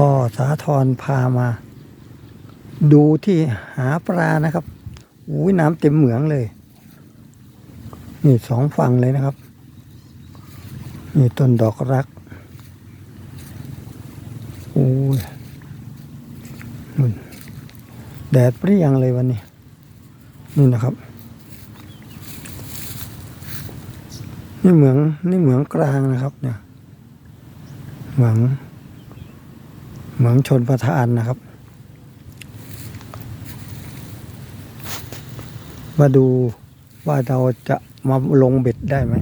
พ่อสาธรพามา ดูที่หาปลานะครับอุ้ยน้ำเต็มเหมืองเลย นี่สองฝั่งเลยนะครับ นี่ต้นดอกรักโอ้ยนู่นแดดเปรี้ยงเลยวันนี้ นี่นะครับ นี่เหมืองนี่เหมืองกลางนะครับ เนี่ยเหมือง เหมืองชนประทานนะครับ มาดูว่าเราจะมาลงเบ็ดได้ไหม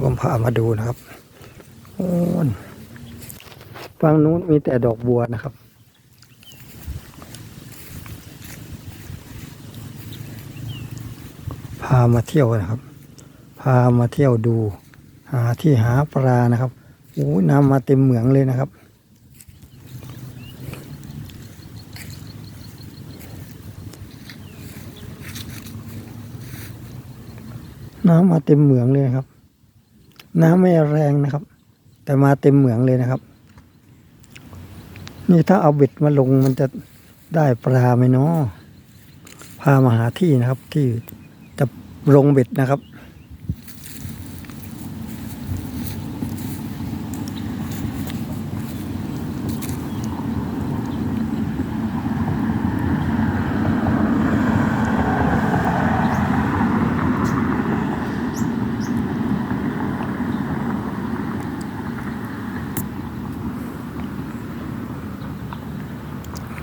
ผมพามาดูนะครับโอ้นฝั่งนู้นมีแต่ดอกบัวนะครับพามาเที่ยวนะครับ พามาเที่ยวดู หาที่หาปลานะครับโอ้น้ำมาเต็มเหมืองเลยนะครับ น้ำมาเต็มเหมืองเลยครับ น้ำไม่แรงนะครับ แต่มาเต็มเหมืองเลยนะครับ นี่ถ้าเอาเบ็ดมาลงมันจะได้ปลาไหมเนาะพามาหาที่นะครับ ที่จะลงเบ็ดนะครับ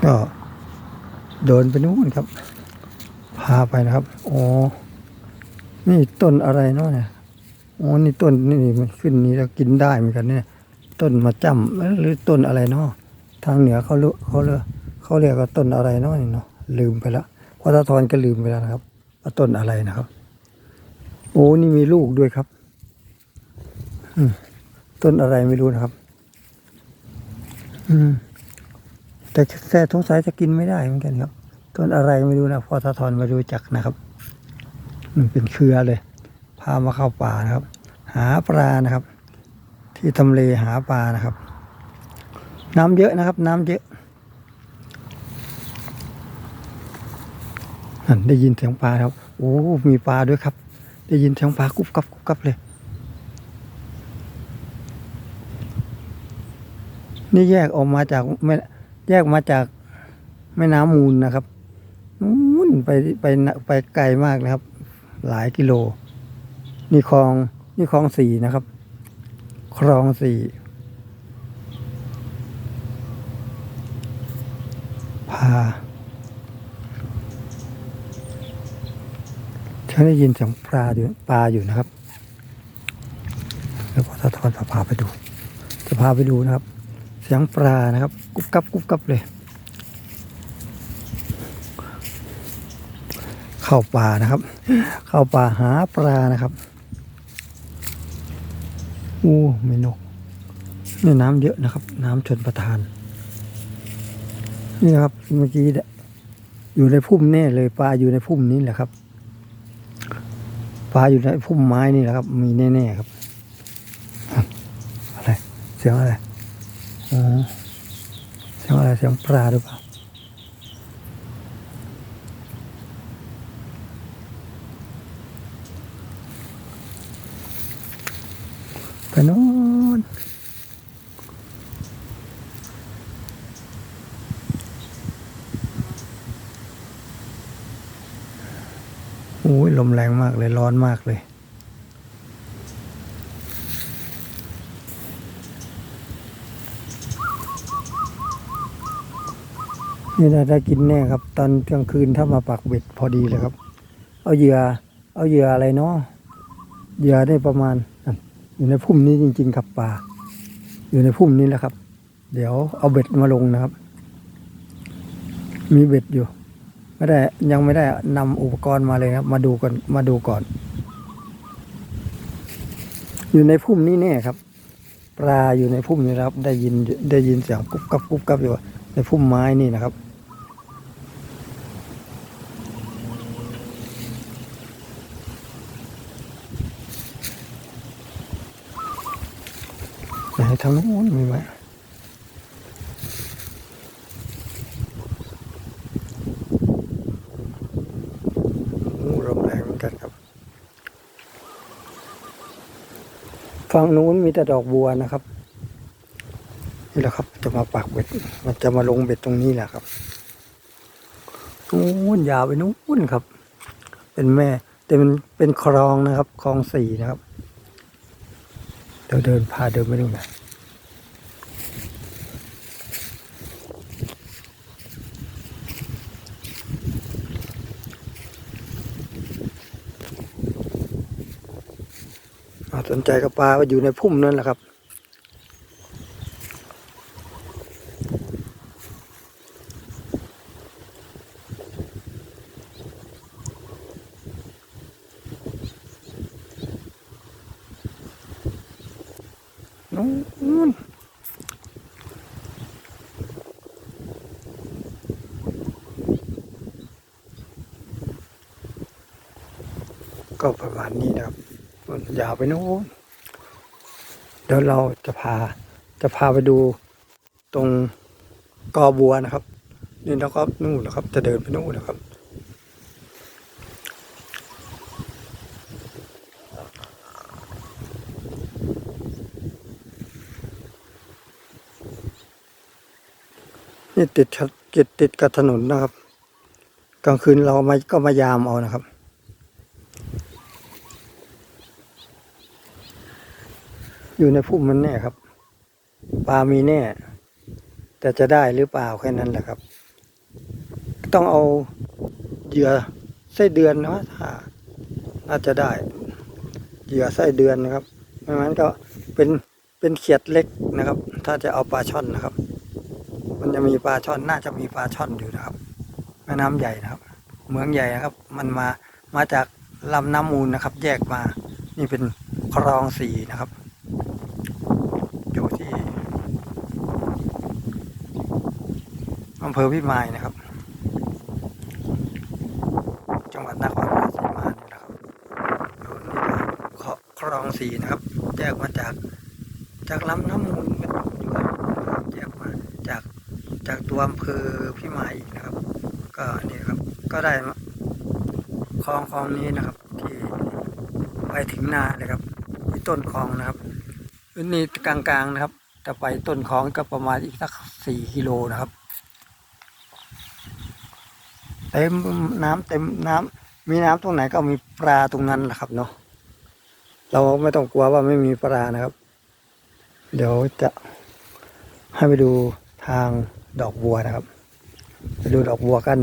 ก็ เดินไปนู้นครับ พาไปนะครับอ๋อนี่ต้นอะไรเนาะเนี่ยอ๋อนี่ต้นนี่มันขึ้นนี้แล้วกินได้เหมือนกันเนี่ย ต้นมาจ้ำหรือต้นอะไรเนาะทางเหนือเขาเรียกเขาเรียกเขาเรียกว่าต้นอะไรเนาะนี่เนาะลืมไปล้วพอตาทอนก็ลืมไปแล้วนะครับว่าต้นอะไรนะครับ โอ้นี่มีลูกด้วยครับอืต้นอะไรไม่รู้นะครับ อืม แต่แต่สงสัยจะกินไม่ได้เหมือนกันครับ ต้นอะไรไม่รู้นะพอตาทอนไม่รู้จักนะครับ มันเป็นเครือเลย พามาเข้าป่านะครับ หาปลานะครับ ที่ทำเลหาปลานะครับ น้ำเยอะนะครับ น้ำเยอะนั่นได้ยินเสียงปลาครับ โอ้ มีปลาด้วยครับ ได้ยินเสียงปลากุบกับกุบกับเลย นี่แยกออกมาจากแม่แยกมาจากแม่น้ำมูลนะครับ นู่นไปไปไปไกลมากนะครับ หลายกิโล นี่คลองนี่คลองสี่นะครับ คลองสี่พาฉันได้ยินเสียงปลาอยู่ปลาอยู่นะครับ แล้วพอตาทอนจะพาไปดู จะพาไปดูนะครับ เสียงปลานะครับ กุ๊บกับกุ๊บกับเลย เข้าป่านะครับ เข้าป่าหาปลานะครับอู้ไม่นกนี่น้ำเยอะนะครับ น้ำชนประทาน นี่ครับเมื่อกี้อยู่ในพุ่มแน่เลยปลาอยู่ในพุ่มนี้แหละครับปลาอยู่ในพุ่มไม้นี่แหละครับ มีแน่ๆครับอะไรเสียงอะไรอ๋อเสียงอะไรเสียงปลาหรือเปล่า ไปน่นโอ้ยลมแรงมากเลย ร้อนมากเลยนี่น่ากินแน่ครับ ตอนกลางคืนถ้ามาปักเบ็ดพอดีเลยครับ เอาเหยื่อ เอาเหยื่ออะไรเนาะเหยื่อได้ประมาณ อยู่ในพุ่มนี้จริง ๆ ครับปลาอยู่ในพุ่มนี้แหละครับ เดี๋ยวเอาเบ็ดมาลงนะครับ มีเบ็ดอยู่ ไม่ได้ยังไม่ได้นำอุปกรณ์มาเลยครับ มาดูก่อนมาดูก่อน อยู่ในพุ่มนี้แน่ครับ ปลาอยู่ในพุ่มนี้ครับ ได้ยินได้ยินเสียงกุ๊บกับกุ๊บกับอยู่ในพุ่มไม้นี่นะครับ ทางโน้นมีไหมลมแรงเหมือนกันครับ ฝั่งนู้นมีแต่ดอกบัวนะครับ นี่แหละครับ จะมาปักเบ็ด มันจะมาลงเบ็ดตรงนี้แหละครับนู้นยาวไปนู้นครับ เป็นแม่ แต่มันเป็นคลองนะครับ คลองสี่นะครับ เดี๋ยวเดินพาเดินไปดูหนะอ่า สนใจกับปลาอยู่ในพุ่มนั่นแหละครับนู้นก็ประมาณนี้นะครับ ยาวไปนู้นเดี๋ยวเราจะพาจะพาไปดูตรงกอบัวนะครับนี่แล้วก็นู่นนะครับ จะเดินไปนู่นนะครับ นี่ติดติดติดกับถนนนะครับ กลางคืนเรามาก็มายามเอานะครับ อยู่ในพุ่มมันแน่ครับ ปลามีแน่ แต่จะได้หรือเปล่าแค่นั้นแหละครับ ต้องเอาเหยื่อไส้เดือนนะถ้าน่าจะได้ เหยื่อไส้เดือนนะครับไม่งั้นก็เป็นเป็นเขียดเล็กนะครับ ถ้าจะเอาปลาช่อนนะครับ มันจะมีปลาช่อนน่าจะมีปลาช่อนอยู่นะครับแม่น้ำใหญ่นะครับ เมืองใหญ่นะครับ มันมามาจากลำน้ำมูลนะครับ แยกมานี่เป็นคลองสีนะครับอยู่ที่ อำเภอพิมายนะครับ จังหวัดนครราชสีมานี่แหละครับอยู่นี่นครับคลองสีนะครับ แยกมาจากจากลำน้ำมูลอยู่ครับแยกมาจากจากตัวอำเภอพิมายอีกนะครับ ก็นี่ครับก็ได้คลองคลองนี้นะครับ ที่ไปถึงนาเลยครับที่ต้นคลองนะครับนี่กลางๆนะครับแต่ไปต้นคลองก็ประมาณอีกสักสี่กิโลนะครับ เต็มน้ำเต็มน้ำมีน้ำตรงไหนก็มีปลาตรงนั้นแหละครับเนาะเราไม่ต้องกลัวว่าไม่มีปลานะครับ เดี๋ยวจะให้ไปดูทางดอกบัวนะครับ ไปดูดอกบัวกัน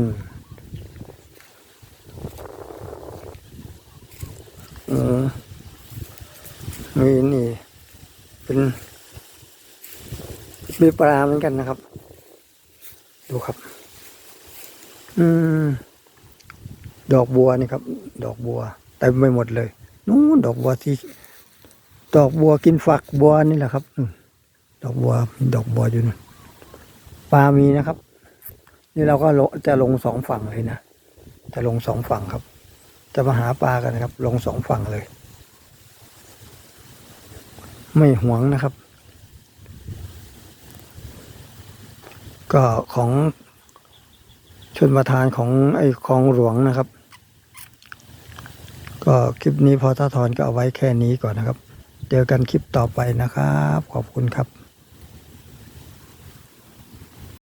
อืมมีนี่ เป็นมีปลาเหมือนกันนะครับ ดูครับ อืม ดอกบัวนี่ครับ ดอกบัวเต็มไปหมดเลยนู้นดอกบัวที่ ดอกบัวกินฝักบัวนี่แหละครับดอกบัวดอกบัวอยู่นู่นปลามีนะครับ นี่เราก็จะลงสองฝั่งเลยนะจะลงสองฝั่งครับ จะมาหาปลากันนะครับ ลงสองฝั่งเลย ไม่หวงนะครับ ก็ของ ชนประทานของไอ้คลองหลวงนะครับ ก็คลิปนี้พอท่าทอนก็เอาไว้แค่นี้ก่อนนะครับ เจอกันคลิปต่อไปนะครับ ขอบคุณครับ